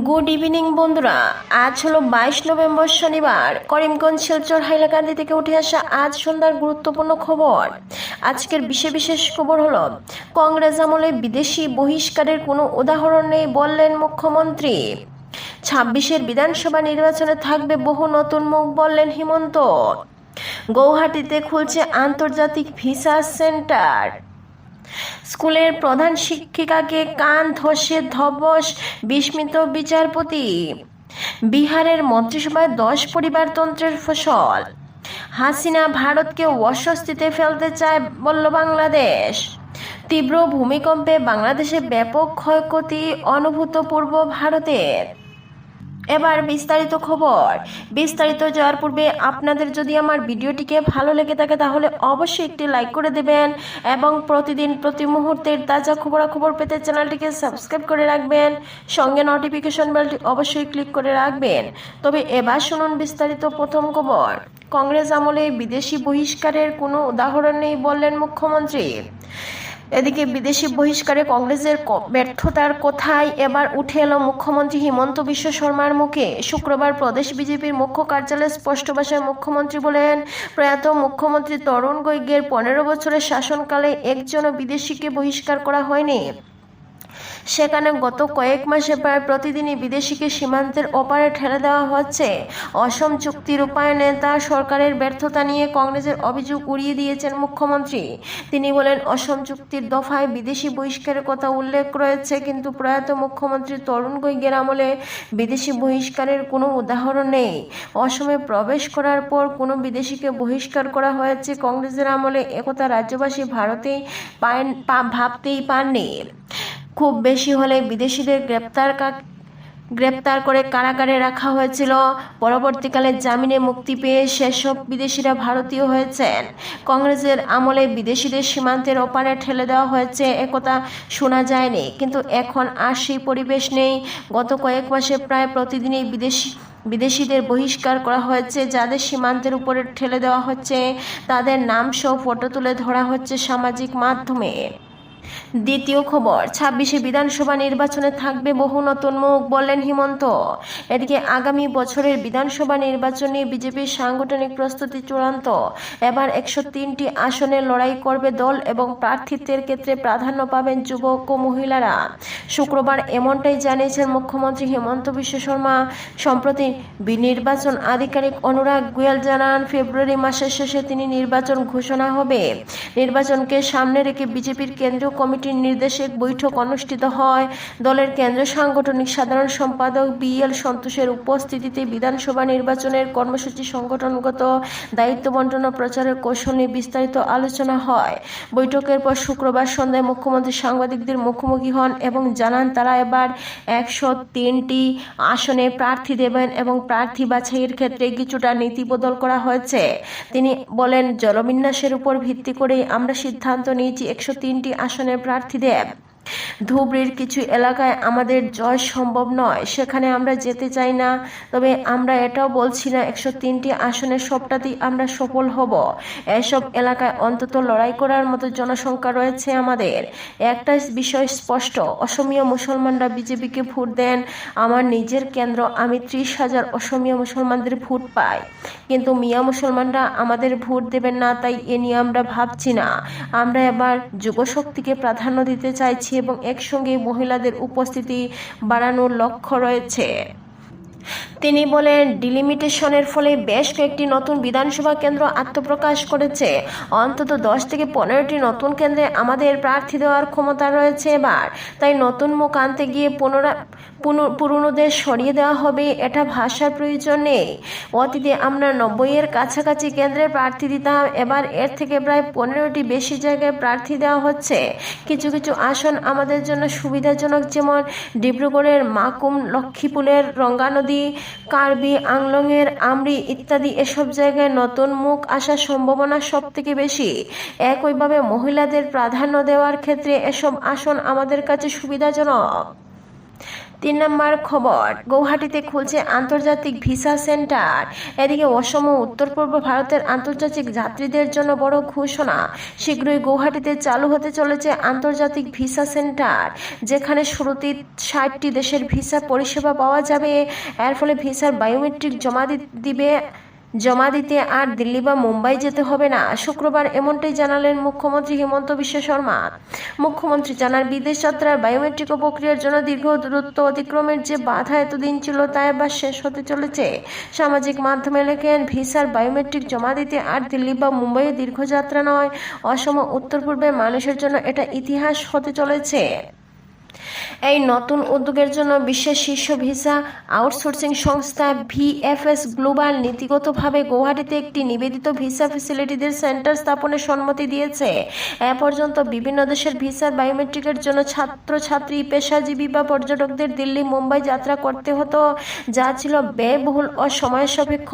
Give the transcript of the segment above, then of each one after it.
Good evening বন্ধুরা। আজ হলো বাইশ নভেম্বর শনিবার। করিমগঞ্জ, শিলচর, হাইলাকান্দি থেকে উঠে আসা আজ সন্ধ্যার গুরুত্বপূর্ণ খবর। আজকের বিশেষ বিশেষ খবর হলো, কংগ্রেস আমলে বিদেশি বহিষ্কারের কোনো উদাহরণ নেই বললেন মুখ্যমন্ত্রী। ছাব্বিশের বিধানসভা নির্বাচনে থাকবে বহু নতুন মুখ বললেন হিমন্ত। গৌহাটিতে খুলছে আন্তর্জাতিক ভিসা সেন্টার। স্কুলের প্রধান শিক্ষিকাকে কান ধসে ধবস, বিস্মিত বিচারপতি। বিহারের মন্ত্রিসভায় দশ পরিবারতন্ত্রের ফসল। হাসিনা ভারতকে অস্বস্তিতে ফেলতে চায় বলল বাংলাদেশ। তীব্র ভূমিকম্পে বাংলাদেশে ব্যাপক ক্ষয়ক্ষতি অনুভূতপূর্ব ভারতের। এবার বিস্তারিত খবর। বিস্তারিত যাওয়ার পূর্বে আপনাদের যদি আমার ভিডিওটিকে ভালো লেগে থাকে, তাহলে অবশ্যই একটি লাইক করে দেবেন এবং প্রতিদিন প্রতি মুহূর্তের তাজা খবরাখবর পেতে চ্যানেলটিকে সাবস্ক্রাইব করে রাখবেন। সঙ্গে নোটিফিকেশন বেলটি অবশ্যই ক্লিক করে রাখবেন। তবে এবার শুনুন বিস্তারিত প্রথম খবর। কংগ্রেস আমলে বিদেশি বহিষ্কারের কোনো উদাহরণ নেই বললেন মুখ্যমন্ত্রী। এদিকে বিদেশি বহিষ্কারে কংগ্রেসের ব্যর্থতার কোথায় এবার উঠে এলো মুখ্যমন্ত্রী হিমন্ত বিশ্ব শর্মার মুখে। শুক্রবার প্রদেশ বিজেপির মুখ্য কার্যালয়ে স্পষ্ট ভাষায় মুখ্যমন্ত্রী বলেন, প্রয়াত মুখ্যমন্ত্রী তরুণ গৈগের পনেরো বছরের শাসনকালে একজনও বিদেশিকে বহিষ্কার করা হয়নি। সেখানে গত কয়েক মাসে প্রায় প্রতিদিনই বিদেশিকে সীমান্তের ওপারে ঠেলে দেওয়া হচ্ছে। অসম চুক্তি রূপায়ণে তার সরকারের ব্যর্থতা নিয়ে কংগ্রেসের অভিযোগ উড়িয়ে দিয়েছেন মুখ্যমন্ত্রী। তিনি বলেন, অসম চুক্তির দফায় বিদেশি বহিষ্কারের কথা উল্লেখ রয়েছে, কিন্তু প্রয়াত মুখ্যমন্ত্রী তরুণ গৈগের আমলে বিদেশি বহিষ্কারের কোনো উদাহরণ নেই। অসমে প্রবেশ করার পর কোনো বিদেশিকে বহিষ্কার করা হয়েছে কংগ্রেসের আমলে, একথা রাজ্যবাসী ভারতেই পান পা- ভাবতেই পাননি। খুব বেশি হলে বিদেশিদের গ্রেপ্তার গ্রেপ্তার করে কারাগারে রাখা হয়েছিল। পরবর্তীকালে জামিনে মুক্তি পেয়ে সেসব বিদেশিরা ভারতীয় হয়েছেন। কংগ্রেসের আমলে বিদেশিদের সীমান্তের ওপারে ঠেলে দেওয়া হয়েছে একথা শোনা যায়নি। কিন্তু এখন আর সেই পরিবেশ নেই। গত কয়েক মাসে প্রায় প্রতিদিনই বিদেশি বিদেশিদের বহিষ্কার করা হয়েছে। যাদের সীমান্তের উপরে ঠেলে দেওয়া হচ্ছে, তাদের নাম সহ ফটো তুলে ধরা হচ্ছে সামাজিক মাধ্যমে। দ্বিতীয় খবর, ছাব্বিশে বিধানসভা নির্বাচনে থাকবে বহু নতুন মুখ বললেন হিমন্ত। এদিকে আগামী বছরের বিধানসভা নির্বাচনে বিজেপির সাংগঠনিক প্রস্তুতি চূড়ান্ত। এবার একশো তিনটি আসনে লড়াই করবে দল এবং প্রার্থিত্বের ক্ষেত্রে প্রাধান্য পাবেন যুবক ও মহিলারা। শুক্রবার এমনটাই জানিয়েছেন মুখ্যমন্ত্রী হেমন্ত বিশ্ব শর্মা। সম্প্রতি নির্বাচন আধিকারিক অনুরাগ গোয়েল জানান, ফেব্রুয়ারি মাসের শেষে তিনি নির্বাচন ঘোষণা হবে। নির্বাচনকে সামনে রেখে বিজেপির কেন্দ্রীয় কমিটির নির্দেশে বৈঠক অনুষ্ঠিত হয়। দলের কেন্দ্রীয় সাংগঠনিক সাধারণ সম্পাদক বি এল সন্তোষের উপস্থিতিতে বিধানসভা নির্বাচনের কর্মসূচি সংগঠনগত দায়িত্ব বন্টন প্রচারের কৌশল নিয়ে বিস্তারিত আলোচনা হয়। বৈঠকের পর শুক্রবার সন্ধ্যায় মুখ্যমন্ত্রী সাংবাদিকদের মুখোমুখি হন এবং জানান, তারা এবার একশো তিনটি আসনে প্রার্থী দেবেন এবং প্রার্থী বাছাইয়ের ক্ষেত্রে কিছুটা নীতি বদল করা হয়েছে। তিনি বলেন, জলবিন্যাসের উপর ভিত্তি করেই আমরা সিদ্ধান্ত নিয়েছি একশো তিনটি আসনের প্রার্থী দেব ধুবড়ির কিছু এলাকায় আমাদের জয় সম্ভব নয়, সেখানে আমরা যেতে চাই না। তবে আমরা এটাও বলছি না, একশো তিনটি আসনের সবটাতেই আমরা সফল হব। এসব এলাকায় অন্তত লড়াই করার মতো জনসংখ্যা রয়েছে আমাদের। একটা বিষয় স্পষ্ট, অসমীয় মুসলমানরা বিজেপিকে ভোট দেন। আমার নিজের কেন্দ্র, আমি ত্রিশ হাজার অসমীয় মুসলমানদের ভোট পাই। কিন্তু মিয়া মুসলমানরা আমাদের ভোট দেবেন না, তাই এ নিয়ে আমরা ভাবছি না। আমরা এবার যুবশক্তিকে প্রাধান্য দিতে চাইছি এবং একসঙ্গে মহিলাদের উপস্থিতি বাড়ানোর লক্ষ্য রয়েছে। তিনি বলেন, ডিলিমিটেশনের ফলে বেশ কয়েকটি নতুন বিধানসভা কেন্দ্র আত্মপ্রকাশ করেছে। অন্তত দশ থেকে পনেরোটি নতুন কেন্দ্রে আমাদের প্রার্থী দেওয়ার ক্ষমতা রয়েছে এবার। তাই নতুন মুখ আনতে গিয়ে পুনরা, পুন- পুরনোদের সরিয়ে দেওয়া হবে এটা ভাষার প্রয়োজন নেই। অতীতে আমরা নব্বইয়ের কাছাকাছি কেন্দ্রে প্রার্থী দিতাম, এবার এর থেকে প্রায় পনেরোটি বেশি জায়গায় প্রার্থী দেওয়া হচ্ছে। কিছু কিছু আসন আমাদের জন্য সুবিধাজনক, যেমন ডিব্রুগড়ের মাকুম লক্ষ্মীপুরের রঙ্গা নদী কার্বি, আংলংয়ের আমরি ইত্যাদি এসব জায়গায় নতুন মুখ আসার সম্ভাবনা সব থেকে বেশি। একইভাবে মহিলাদের প্রাধান্য দেওয়ার ক্ষেত্রে এসব আসন আমাদের কাছে সুবিধাজনক। তিন নম্বর খবর, গৌহাটিতে খুলছে আন্তর্জাতিক ভিসা সেন্টার। এদিকে অসম উত্তর পূর্ব ভারতের আন্তর্জাতিক যাত্রীদের জন্য বড় ঘোষণা। শীঘ্রই গৌহাটিতে চালু হতে চলেছে আন্তর্জাতিক ভিসা সেন্টার, যেখানে শুরুতে ষাটটি দেশের ভিসা পরিষেবা পাওয়া যাবে। এর ফলে ভিসার বায়োমেট্রিক জমা দিবে জমা দিতে আর দিল্লি বা মুম্বাই যেতে হবে না। শুক্রবার এমনটাই জানালেন মুখ্যমন্ত্রী হিমন্ত বিশ্ব শর্মা। মুখ্যমন্ত্রী জানান, বিদেশ যাত্রার বায়োমেট্রিক প্রক্রিয়ার জন্য দীর্ঘ দূরত্ব অতিক্রমের যে বাধা এতদিন ছিল, তা এবার শেষ হতে চলেছে। সামাজিক মাধ্যমে লেখেন, ভিসার বায়োমেট্রিক জমা দিতে আর দিল্লি বা মুম্বাইয়ে দীর্ঘযাত্রা নয়। অসম, উত্তর পূর্বের মানুষের জন্য এটা ইতিহাস হতে চলেছে। এই নতুন উদ্যোগের জন্য বিশ্বের শীর্ষ ভিসা আউটসোর্সিং সংস্থা ভিএফএস গ্লোবাল নীতিগতভাবে গৌহাটিতে একটি নিবেদিত ভিসা ফেসিলিটিদের সেন্টার স্থাপনের সম্মতি দিয়েছে। এ পর্যন্ত বিভিন্ন দেশের ভিসার বায়োমেট্রিকের জন্য ছাত্রছাত্রী, পেশাজীবী বা পর্যটকদের দিল্লি মুম্বাই যাত্রা করতে হতো, যা ছিল ব্যয়বহুল ও সময় সাপেক্ষ।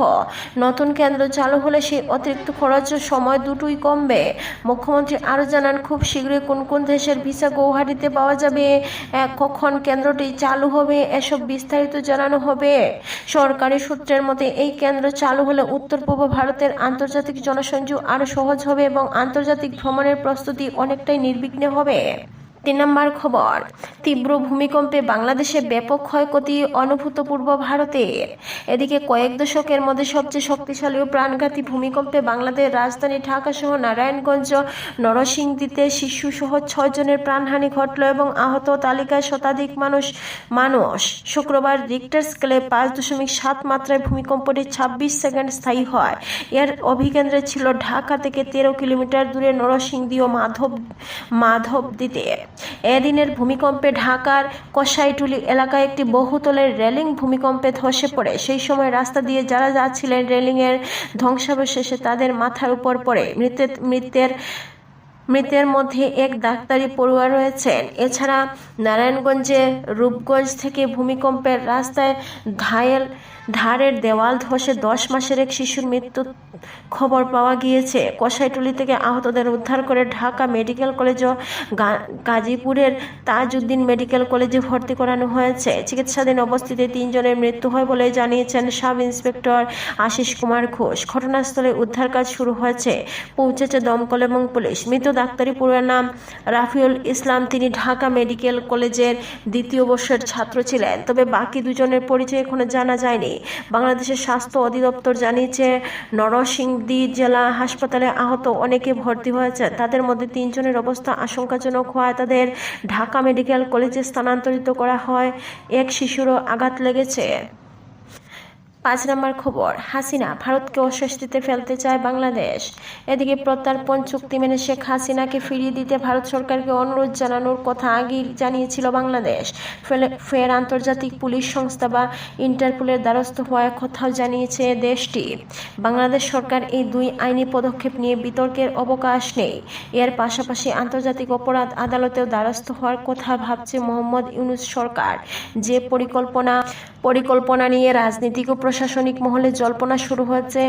নতুন কেন্দ্র চালু হলে সেই অতিরিক্ত খরচ সময় দুটোই কমবে। মুখ্যমন্ত্রী আরও জানান, খুব শীঘ্রই কোন কোন দেশের ভিসা গৌহাটিতে পাওয়া যাবে। কখন কেন্দ্রটি চালু হবে এসব বিস্তারিত জানানো হবে। সরকারি সূত্রের মতে, এই কেন্দ্র চালু হলে উত্তর পূর্ব ভারতের আন্তর্জাতিক জনসংযোগ আরও সহজ হবে এবং আন্তর্জাতিক ভ্রমণের প্রস্তুতি অনেকটাই নির্বিঘ্নে হবে। তিন নম্বর খবর, তীব্র ভূমিকম্পে বাংলাদেশে ব্যাপক ক্ষয়ক্ষতি অনুভূতপূর্ব ভারতের এদিকে কয়েক দশকের মধ্যে সবচেয়ে শক্তিশালী ও প্রাণঘাতী ভূমিকম্পে বাংলাদেশের রাজধানী ঢাকা সহ নারায়ণগঞ্জ নরসিংদীতে শিশু সহ ছয় জনের প্রাণহানি ঘটল এবং আহত তালিকায় শতাধিক মানুষ মানুষ। শুক্রবার রিক্টার স্কেলে পাঁচ দশমিক সাত মাত্রায় ভূমিকম্পটি ছাব্বিশ সেকেন্ড স্থায়ী হয়। এর অভিকেন্দ্রে ছিল ঢাকা থেকে তেরো কিলোমিটার দূরে নরসিংদী ও মাধব, মাধবদীতে। এদিনের ভূমিকম্পে ঢাকার কসাইটুলি এলাকায় একটি বহুতলের রেলিং ভূমিকম্পে ধসে পড়ে। সেই সময় রাস্তা দিয়ে যারা যাচ্ছিলেন, রেলিংয়ের ধ্বংসাবশেষে তাদের মাথার উপর পড়ে। মৃতের মৃতের মৃতের মধ্যে এক ডাক্তারি পড়ুয়া রয়েছেন। এছাড়া নারায়ণগঞ্জে রূপগঞ্জ থেকে ভূমিকম্পের রাস্তায় ঘায়েল ধারের দেওয়াল ধসে দশ মাসের এক শিশুর মৃত্যুর খবর পাওয়া গিয়েছে। কসাইটুলি থেকে আহতদের উদ্ধার করে ঢাকা মেডিকেল কলেজ ও গাজীপুরের তাজউদ্দিন মেডিকেল কলেজে ভর্তি করানো হয়েছে। চিকিৎসাধীন অবস্থিতে তিনজনের মৃত্যু হয় বলে জানিয়েছেন সাব ইন্সপেক্টর আশিস কুমার ঘোষ। ঘটনাস্থলে উদ্ধার কাজ শুরু হয়েছে। পৌঁছেছে দমকল এবং পুলিশ। মৃত ডাক্তারি পুরোর নাম রাফিউল ইসলাম। তিনি ঢাকা মেডিকেল কলেজের দ্বিতীয় বর্ষের ছাত্র ছিলেন। তবে বাকি দুজনের পরিচয় এখনও জানা যায়নি। বাংলাদেশের স্বাস্থ্য অধিদপ্তর জানিয়েছে, নরসিংদী জেলা হাসপাতালে আহত অনেকে ভর্তি হয়েছে। তাদের মধ্যে তিনজনের অবস্থা আশঙ্কাজনক হওয়ায় তাদের ঢাকা মেডিকেল কলেজে স্থানান্তরিত করা হয়। এক শিশুরও আঘাত লেগেছে। পাঁচ নম্বর খবর, হাসিনা ভারতকে অস্বস্তিতে ফেলতে চায় বাংলাদেশ। এদিকে প্রত্যর্পণ চুক্তি মেনে শেখ হাসিনাকে ফিরিয়ে দিতে ভারত সরকারকে অনুরোধ জানানোর কথা আগেই জানিয়েছিল বাংলাদেশ। ফের আন্তর্জাতিক পুলিশ সংস্থা বা ইন্টারপোলের দ্বারস্থ হওয়ার কথাও জানিয়েছে দেশটি। বাংলাদেশ সরকার এই দুই আইনি পদক্ষেপ নিয়ে বিতর্কের অবকাশ নেই। এর পাশাপাশি আন্তর্জাতিক অপরাধ আদালতেও দ্বারস্থ হওয়ার কথা ভাবছে মোহাম্মদ ইউনুস সরকার। যে পরিকল্পনা পরিকল্পনা নিয়ে রাজনৈতিক ও প্রশাসনিক মহলে জল্পনা শুরু হয়েছে।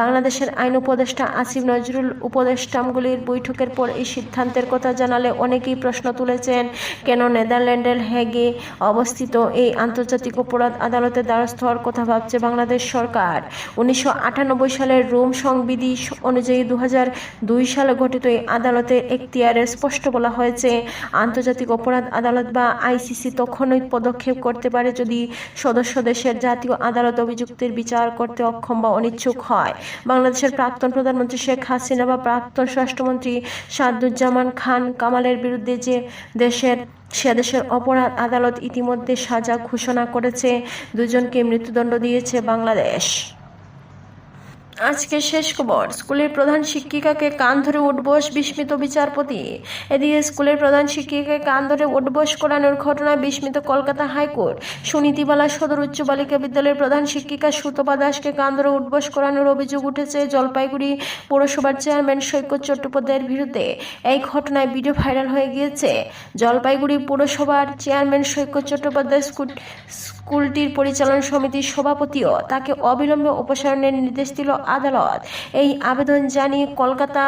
বাংলাদেশের আইন উপদেষ্টা আসিফ নজরুল উপদেষ্টামগুলির বৈঠকের পর এই সিদ্ধান্তের কথা জানালে অনেকেই প্রশ্ন তুলেছেন, কেন নেদারল্যান্ডের হেগে অবস্থিত এই আন্তর্জাতিক অপরাধ আদালতে দ্বারস্থ হওয়ার কথা ভাবছে বাংলাদেশ সরকার। উনিশশো আটানব্বই সালের রোম সংবিধি অনুযায়ী দু দুই সালে গঠিত এই আদালতের এখতিয়ারে স্পষ্ট বলা হয়েছে, আন্তর্জাতিক অপরাধ আদালত বা আইসিসি তখনই পদক্ষেপ করতে পারে যদি সদস্য দেশের জাতীয় আদালত অভিযুক্তের বিচার করতে অক্ষম বা অনিচ্ছুক হয়। বাংলাদেশের প্রাক্তন প্রধানমন্ত্রী শেখ হাসিনা বা প্রাক্তন স্বরাষ্ট্রমন্ত্রী সাদুজ্জামান খান কামালের বিরুদ্ধে যে দেশের, সে দেশের অপরাধ আদালত ইতিমধ্যে সাজা ঘোষণা করেছে, দুজনকে মৃত্যুদণ্ড দিয়েছে বাংলাদেশ। আজকে শেষ খবর। স্কুলের প্রধান শিক্ষিকাকে কান ধরে উঠবোস বিস্মিত বিচারপতি। এদিকে স্কুলের প্রধান শিক্ষিকাকে কান ধরে উঠবোস করানোর ঘটনায় বিস্মিত কলকাতা হাইকোর্ট। সুনীতিবালা সদর উচ্চ বালিকা বিদ্যালয়ের প্রধান শিক্ষিকা সুতপা দাসকে কান ধরে উঠবোস করানোর অভিযোগ উঠেছে জলপাইগুড়ি পৌরসভার চেয়ারম্যান সৈকত চট্টোপাধ্যায়ের বিরুদ্ধে। এই ঘটনায় ভিডিও ভাইরাল হয়ে গিয়েছে। জলপাইগুড়ি পৌরসভার চেয়ারম্যান সৈকত চট্টোপাধ্যায় স্কুল স্কুলটির পরিচালনা সমিতির সভাপতিও তাকে অবিলম্বে অপসারণের নির্দেশ দিল আদালত। এই আবেদন জানিয়ে কলকাতা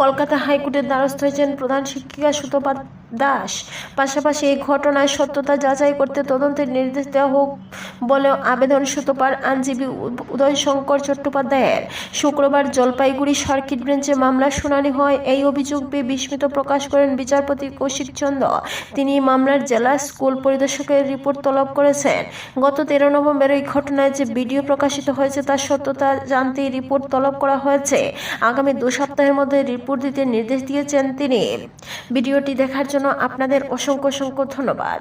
কলকাতা হাইকোর্টের দ্বারস্থ হয়েছেন প্রধান শিক্ষিকা সুতপা দাস। পাশাপাশি এই ঘটনায় সত্যতা যাচাই করতে তদন্তের নির্দেশ দেওয়া হোক বলেও আবেদন সুতপার আইনজীবী উদ- উদয়শঙ্কর চট্টোপাধ্যায়ের। শুক্রবার জলপাইগুড়ি সার্কিট বেঞ্চে মামলার শুনানি হয়। এই অভিযোগ পেয়ে বিস্মিত প্রকাশ করেন বিচারপতি কৌশিক চন্দ্র। তিনি মামলার জেলা স্কুল পরিদর্শকের রিপোর্ট তলব করেছেন। গত তেরো নভেম্বর এই ঘটনায় যে ভিডিও প্রকাশিত হয়েছে তার সত্যতা জানতে রিপোর্ট তলব করা হয়েছে। আগামী দু সপ্তাহের মধ্যে রিপোর্ট দিতে নির্দেশ দিয়েছেন তিনি। ভিডিওটি দেখার জন্য আপনাদের অসংখ্য অসংখ্য ধন্যবাদ।